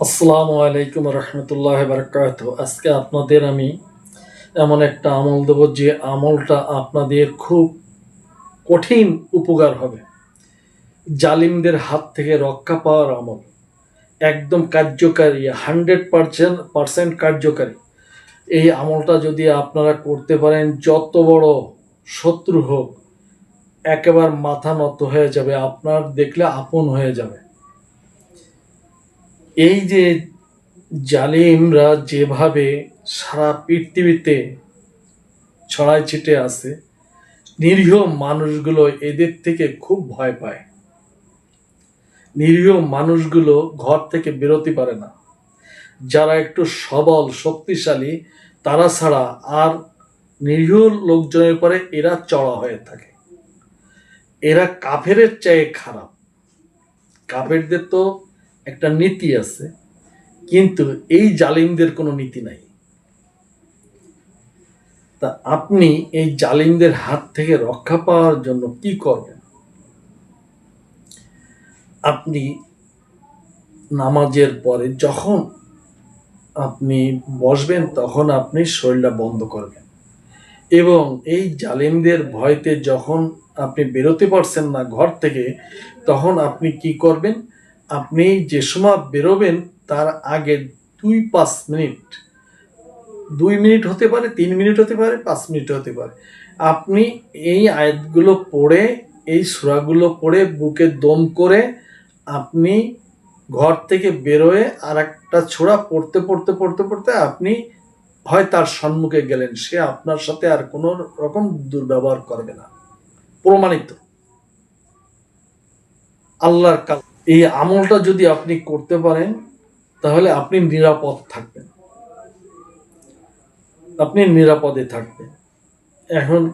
আসসালামু আলাইকুম রহমতুল্লাহ বারকাত আজকে আপনাদের আমি এমন একটা আমল দেব যে আমলটা আপনাদের খুব কঠিন উপকার হবে। জালিমদের হাত থেকে রক্ষা পাওয়ার আমল। একদম কার্যকারী, হান্ড্রেড পারসেন্ট পারসেন্ট কার্যকারী। এই আমলটা যদি আপনারা করতে পারেন, যত বড় শত্রু হোক, একেবারে মাথা নত হয়ে যাবে, আপনার দেখলে আপন হয়ে যাবে। এই যে জালিমরা যেভাবে সারা পৃথিবীতে ছড়ায় ছিটে আছে, নিরীহ মানুষগুলো এদের থেকে খুব ভয় পায়। নিরীহ মানুষগুলো ঘর থেকে বেরোতে পারে না। যারা একটু সবল, শক্তিশালী, তারা ছাড়া আর নিরীহ লোকজনের পরে এরা চড়া হয়ে থাকে। এরা কাফেরের চেয়ে খারাপ। কাফেরদের তো একটা নীতি আছে, কিন্তু এই জালিমদের কোনো নীতি নাই। তা আপনি এই জালিমদের হাত থেকে রক্ষা পাওয়ার জন্য কি করবেন? আপনি নামাজের পরে যখন আপনি বসবেন, তখন আপনি শরীরটা বন্ধ করবেন। এবং এই জালিমদের ভয়তে যখন আপনি বেরোতে পারছেন না ঘর থেকে, তখন আপনি কি করবেন? আপনি যে সময় বেরোবেন, তার আগে দুই পাঁচ মিনিট। দুই মিনিট হতে পারে, তিন মিনিট হতে পারে, পাঁচ মিনিট হতে পারে। আপনি এই আয়াতগুলো পড়ে, এই সুরাগুলো পড়ে, বুকে দম করে আপনি ঘর থেকে বেরোয় আর একটা ছোড়া পড়তে পড়তে পড়তে পড়তে আপনি হয় তার সম্মুখে গেলেন। সে আপনার সাথে আর কোনো রকম দুর্ব্যবহার করবে না। প্রমাণিত। আল্লাহর কাল। এই আমলটা যদি আপনি করতে পারেন, তাহলে আপনি নিরাপদ থাকবেন। আপনি নিরাপদে থাকবেন। এখন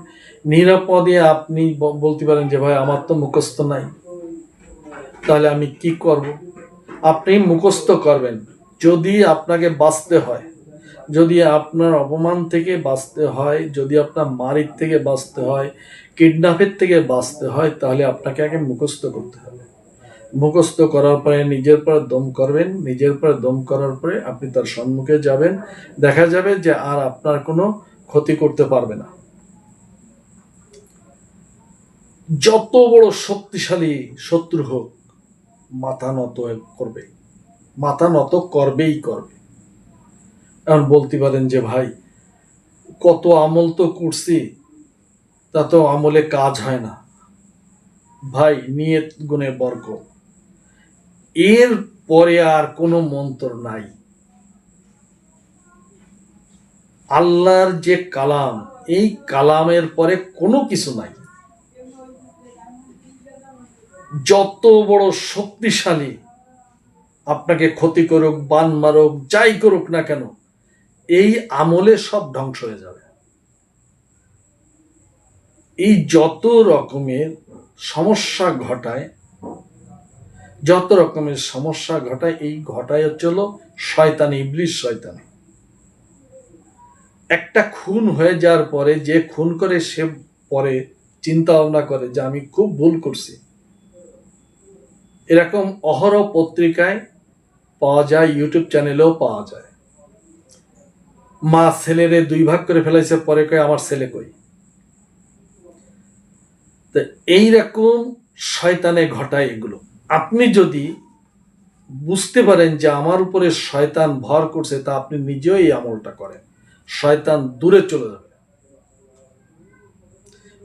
নিরাপদে আপনি বলতে পারেন যে, ভাই, আমার তো মুখস্থ নাই। তাহলে আমি কি করব? আপনি মুখস্থ করবেন। যদি আপনাকে বাঁচতে হয়, যদি আপনার অপমান থেকে বাঁচতে হয়, যদি আপনার মারির থেকে বাঁচতে হয়, কিডন্যাপের থেকে বাঁচতে হয়, তাহলে আপনাকে আগে মুখস্থ করতে হবে। মুখস্থ করার পরে নিজের পর দম করবেন, নিজের পর দম করার পরে আপনি তার সম্মুখে যাবেন। দেখা যাবে যে আর আপনার কোনো ক্ষতি করতে পারবে না। যত বড় শক্তিশালী শত্রু হোক, মাথা নত করবে। মাথা নত করবেই করবে। এখন বলতে পারেন যে, ভাই, কত আমল তো করছি তা তো আমলে কাজ হয় না। ভাই, নিয়ত গুণে বর্গ এর পরে আর কোনো মন্ত্র নাই। আল্লাহর যে কালাম, এই কালামের পরে কোনো কিছু নাই। যত বড় শক্তিশালী আপনাকে ক্ষতি করুক, বান মারুক, যাই করুক না কেন, এই আমলে সব ধ্বংস হয়ে যাবে। এই যত রকমের সমস্যা ঘটায় যত রকমের সমস্যা ঘটায়, এই ঘটায় হচ্ছে হলো শয়তানি ইবলিশ শয়তানি। একটা খুন হয়ে যাওয়ার পরে যে খুন করে সে পরে চিন্তা ভাবনা করে যে আমি খুব ভুল করছি। এরকম অহরহ পত্রিকায় পাওয়া যায়, ইউটিউব চ্যানেলেও পাওয়া যায়। মা ছেলেরে দুই ভাগ করে ফেলেছে পরে কয়, আমার ছেলে কই? তো এইরকম শয়তানে ঘটায় এগুলো। আপনি যদি বুঝতে পারেন যে আমার উপরে শয়তান ভর করছে, তা আপনি নিজেও এই আমলটা করেন। শয়তান দূরে চলে যাবে।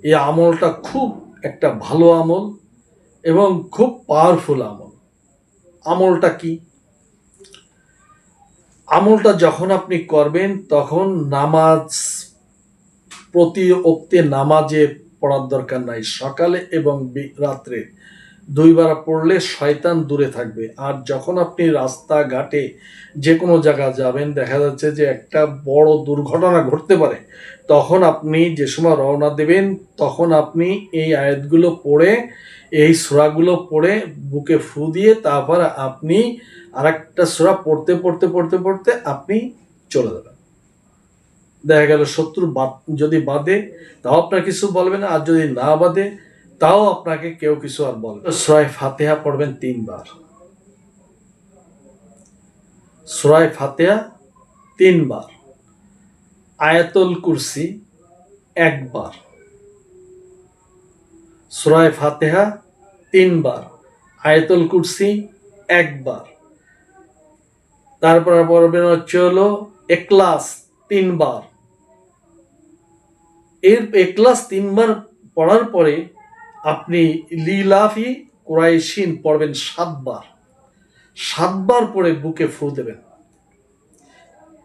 এই আমলটা খুব একটা ভালো আমল এবং খুব পাওয়ারফুল আমল। আমলটা কি? আমলটা যখন আপনি করবেন, তখন নামাজ প্রতি অক্তে নামাজে পড়ার দরকার নাই। সকালে এবং রাত্রে দুইবার পড়লে শয়তান দূরে থাকবে। আর যখন আপনি রাস্তাঘাটে যে কোনো জায়গা যাবেন, দেখা যাচ্ছে যে একটা বড় দুর্ঘটনা ঘটতে পারে, তখন আপনি যে সময় রওনা দেবেন, তখন আপনি এই আয়াতগুলো পড়ে, এই সুরাগুলো পড়ে বুকে ফু দিয়ে তারপর আপনি আরেকটা সুরা পড়তে পড়তে পড়তে পড়তে আপনি চলে যাবেন। দেখা গেল শত্রু বাদ- যদি বাদে, তাও আপনার কিছু বলবে না, আর যদি না বাদে তাও আপনাকে কেউ কিছু আর বলবে সুরায় ফাতেহা পড়বেন তিনবার। সুরায় ফাতেহা তিনবার। আয়াতুল কুরসি একবার। সুরায় ফাতেহা তিনবার। আয়াতুল কুরসি একবার। তারপর পড়বেন হচ্ছে হলো একলাস তিনবার। এর একলাস তিনবার পড়ার পরে আপনি লিলাফি কোরাইশিন পড়বেন সাতবার। সাতবার পরে বুকে ফু দেবেন।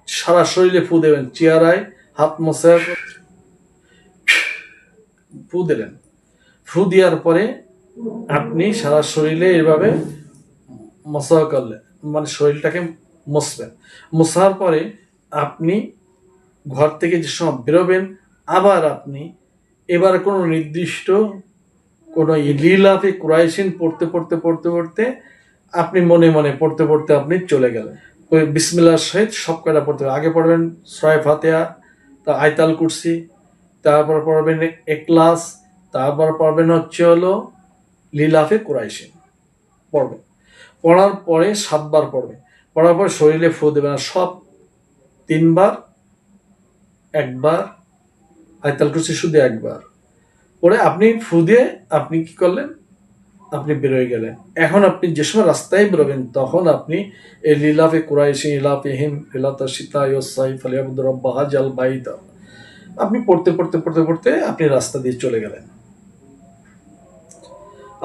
সারা শরীরে ফু দেবেন চেয়ারায় হাত মশা ফু দিলেন ফু দেওয়ার পরে আপনি সারা শরীরে এভাবে মশা করলেন মানে শরীরটাকে মশবেন মশার পরে আপনি ঘর থেকে যে সময় বেরোবেন, আবার আপনি এবার কোনো নির্দিষ্ট কোনো লীলাফে ক্রাইসিন পড়তে পড়তে পড়তে পড়তে আপনি মনে মনে পড়তে পড়তে আপনি চলে গেলেন। ওই বিসমিল্লার সহিত সব কটা পড়তে হবে? আগে পড়বেন সরাই ফাতেহা, তা আয়তাল কুরসি, তারপর পড়বেন একলাস তারপর পড়বেন হচ্ছে হলো লীলাফে কুরাইশিন। পড়বেন। পড়ার পরে সাতবার পড়বে পড়ার পর শরীরে ফু দেবেন আর সব তিনবার, একবার, আয়তাল কুরসি শুধু একবার। পরে আপনি ফু দিয়ে আপনি কি করলেন? আপনি বেরোয় গেলেন। এখন আপনি যে সময় রাস্তায় বেরোবেন, তখন আপনি এই লীলাফে কুরাইশি ইলাফে হিম ইলাতা সীতা ইসাই ফালিয়াবুদ রব্বা হাজাল বাইদা আপনি পড়তে পড়তে পড়তে পড়তে আপনি রাস্তা দিয়ে চলে গেলেন।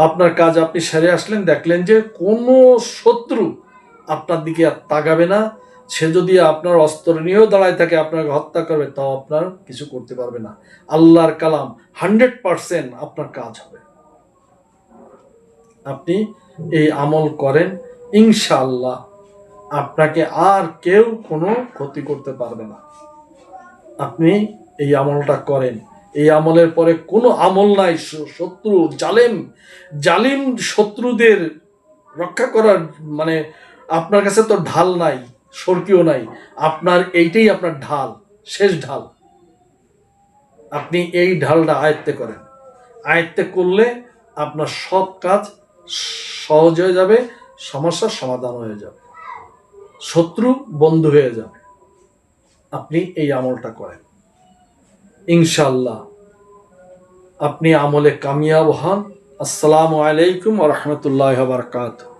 আপনার কাজ আপনি সেরে আসলেন, দেখলেন যে কোনো শত্রু আপনার দিকে আর তাকাবে না। সে যদি আপনার অস্ত্র নিয়েও দাঁড়ায় থাকে, আপনাকে হত্যা করবে, তাও আপনার কিছু করতে পারবে না। আল্লাহর কালাম হান্ড্রেড পারসেন্ট আপনার কাজ হবে। আপনি এই আমল করেন, ইনশাআল্লাহ আপনাকে আর কেউ কোনো ক্ষতি করতে পারবে না। আপনি এই আমলটা করেন। এই আমলের পরে কোনো আমল নাই শত্রু, জালেম, জালিম শত্রুদের রক্ষা করার মানে আপনার কাছে তো ঢাল নাই। সরকিও নাই। আপনার এইটাই আপনার ঢাল, শেষ ঢাল। আপনি এই ঢালটা আয়ত্তে করেন। আয়ত্তে করলে আপনার সব কাজ সহজ হয়ে যাবে, সমস্যার সমাধান হয়ে যাবে। শত্রু বন্ধু হয়ে যাবে। আপনি এই আমলটা করেন। ইনশাল্লাহ আপনি আমলে কামিয়াব হন। আসসালামু আলাইকুম রহমতুল্লাহ বারকাতুহ।